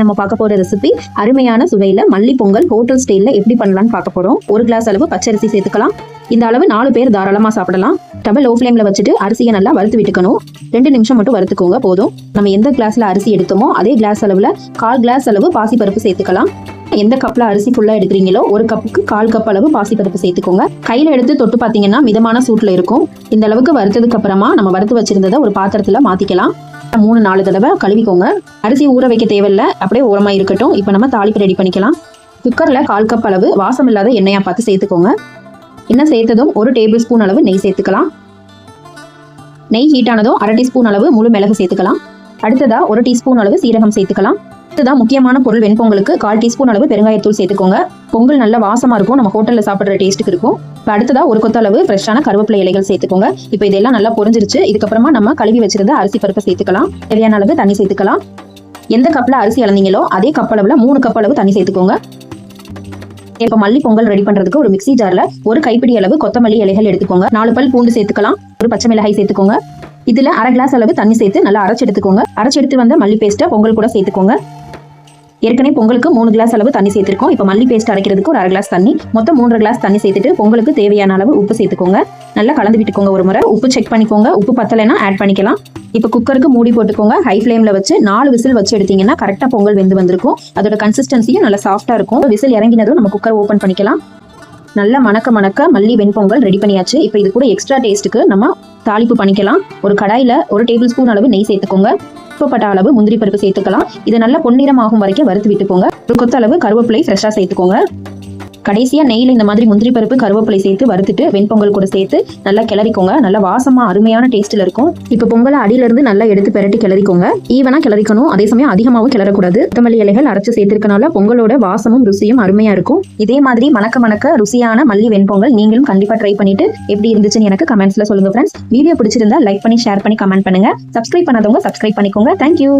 நம்ம பார்க்க போற ரெசிபி அருமையான சுவையில மல்லி பொங்கல் ஹோட்டல் ஸ்டைல்ல எப்படி பண்ணலாம்னு பார்க்க போறோம். ஒரு கிளாஸ் அளவு பச்சரிசி சேர்த்துக்கலாம். இந்த அளவு நாலு பேர் தாராளமா சாப்பிடலாம். டபுள் லோ ஃப்ளேம்ல வச்சுட்டு அரிசியை நல்லா வறுத்து விட்டுக்கணும். ரெண்டு நிமிஷம் மட்டும் வறுத்துக்கோங்க போதும். நம்ம எந்த கிளாஸ்ல அரிசி எடுத்தோமோ அதே கிளாஸ் அளவுல கால் கிளாஸ் அளவு பாசிப்பருப்பு சேர்த்துக்கலாம். எந்த கப்ல அரிசி ஃபுல்லா எடுக்கிறீங்களோ ஒரு கப்புக்கு கால் கப் அளவு பாசிப்பருப்பு சேர்த்துக்கோங்க. கையில எடுத்து தொட்டு பார்த்தீங்கன்னா மிதமான சூட்ல இருக்கும். இந்த அளவுக்கு வறுத்ததுக்கு அப்புறமா நம்ம வறுத்து வச்சிருந்ததை ஒரு பாத்திரத்துல மாத்திக்கலாம். மூணு நாலு தடவை கழுவிக்கோங்க. அரிசி ஊற வைக்க தேவையில்ல. அப்படியே ஓரமாக இருக்கட்டும். இப்போ நம்ம தாளிப்பு ரெடி பண்ணிக்கலாம். குக்கரில் கால் கப் அளவு வாசம் இல்லாத எண்ணெயாக பார்த்து சேர்த்துக்கோங்க. எண்ணெய் சேர்த்ததும் ஒரு டேபிள் ஸ்பூன் அளவு நெய் சேர்த்துக்கலாம். நெய் ஹீட் ஆனதும் அரை டீஸ்பூன் அளவு முழு மிளகு சேர்த்துக்கலாம். அடுத்ததா ஒரு டீஸ்பூன் அளவு சீரகம் சேர்த்துக்கலாம். அடுத்ததான் முக்கியமான பொருள் வெண்பொங்கலுக்கு கால் டீஸ்பூன் அளவு பெருங்காயத்தூள் சேர்த்துக்கோங்க. பொங்கல் நல்ல வாசமா இருக்கும். நம்ம ஹோட்டல்ல சாப்பிடுற டேஸ்ட்டுக்கு இருக்கும். இப்போ அடுத்ததா ஒரு கொத்த அளவு ஃப்ரெஷ்ஷான கருவேப்பிலை இலைகள் சேர்த்துக்கோங்க. இப்போ இதெல்லாம் நல்லா பொரிஞ்சிருச்சு. இதுக்கப்புறமா நம்ம கழுவி வச்சிருந்த அரிசி பருப்பை சேர்த்துக்கலாம். தேவையான அளவு தண்ணி சேர்த்துக்கலாம். எந்த கப்பில் அரிசி அளந்தீங்களோ அதே கப் அளவுல மூணு கப் அளவு தண்ணி சேர்த்துக்கோங்க. இப்போ மல்லி பொங்கல் ரெடி பண்றதுக்கு ஒரு மிக்சி ஜார்ல ஒரு கைப்பிடி அளவு கொத்தமல்லி இலைகள் எடுத்துக்கோங்க. நாலு பல் பூண்டு சேர்த்துக்கலாம். ஒரு பச்சை மிளகாய் சேர்த்துக்கோங்க. இதுல அரை கிளாஸ் அளவு தண்ணி சேர்த்து நல்லா அரைச்சு எடுத்துக்கோங்க. அரைச்சு எடுத்து வந்த மல்லி பேஸ்ட்டை பொங்கல் கூட சேர்த்துக்கோங்க. ஏற்கனவே பொங்கலுக்கு மூணு கிளாஸ் அளவு தண்ணி சேர்த்துருக்கோம். இப்போ மல்லி பேஸ்ட் அரைக்கிறதுக்கு ஒரு அரை கிளாஸ் தண்ணி. மொத்தம் மூன்று கிளாஸ் தண்ணி சேர்த்துட்டு பொங்கலுக்கு தேவையான அளவு உப்பு சேர்த்துக்கோங்க. நல்லா கலந்து விட்டுக்கோங்க ஒரு முறை. உப்பு செக் பண்ணிக்கோங்க. உப்பு பத்தலைன்னா ஆட் பண்ணிக்கலாம். இப்போ குக்கருக்கு மூடி போட்டுக்கோங்க. ஹை ஃப்ளேமில் வச்சு நாலு விசில் வச்சு எடுத்தீங்கன்னா கரெக்டாக பொங்கல் வெந்து வந்திருக்கும். அதோட கன்சிஸ்டன்சியும் நல்லா சாஃப்டாக இருக்கும். விசில் இறங்கினதும் நம்ம குக்கர் ஓப்பன் பண்ணிக்கலாம். நல்லா மணக்க மணக்க மல்லி வெண்பொங்கல் ரெடி பண்ணியாச்சு. இப்போ இது கூட எக்ஸ்ட்ரா டேஸ்ட்டுக்கு நம்ம தாளிப்பு பண்ணிக்கலாம். ஒரு கடாயில் ஒரு டேபிள் ஸ்பூன் அளவு நெய் சேர்த்துக்கோங்க. உப்புப்பட்ட அளவு முந்திரி பருப்பு சேர்த்துக்கலாம். இது நல்லா பொன்னிறம் ஆகும் வரைக்கும் வறுத்து விட்டுக்கோங்க. ஒரு கொத்த அளவு கருவேப்பிலை ஃப்ரெஷ்ஷாக சேர்த்துக்கோங்க. கடைசியா நெய்யில் இந்த மாதிரி முந்திரி பருப்பு கருவேப்பிலை சேர்த்து வறுத்துட்டு வெண்பொங்கல் கூட சேர்த்து நல்லா கிளறிக்கோங்க. நல்லா வாசமா அருமையான டேஸ்ட்ல இருக்கும். இப்போ பொங்கலை அடியில இருந்து நல்லா எடுத்து பெரட்டி கிளறிக்கோங்க. ஈவனா கிளறிக்கணும். அதே சமயம் அதிகமாகவும் கிளறக்கூடாது. கொத்தமல்லி இலைகள் அரைச்சு சேர்த்திருக்கனால பொங்கலோட வாசமும் ருசியும் அருமையா இருக்கும். இதே மாதிரி மணக்க மணக்க ருசியான மல்லி வெண்பொங்கல் நீங்களும் கண்டிப்பா ட்ரை பண்ணிட்டு எப்படி இருந்துச்சுன்னு எனக்கு கமெண்ட்ஸ்ல சொல்லுங்க ஃப்ரெண்ட்ஸ் வீடியோ பிடிச்சிருந்தா லைக் பண்ணி ஷேர் பண்ணி கமெண்ட் பண்ணுங்க. சப்ஸ்கிரைப் பண்ணாதவங்க சப்ஸ்கிரைப் பண்ணிக்கோங்க. Thank you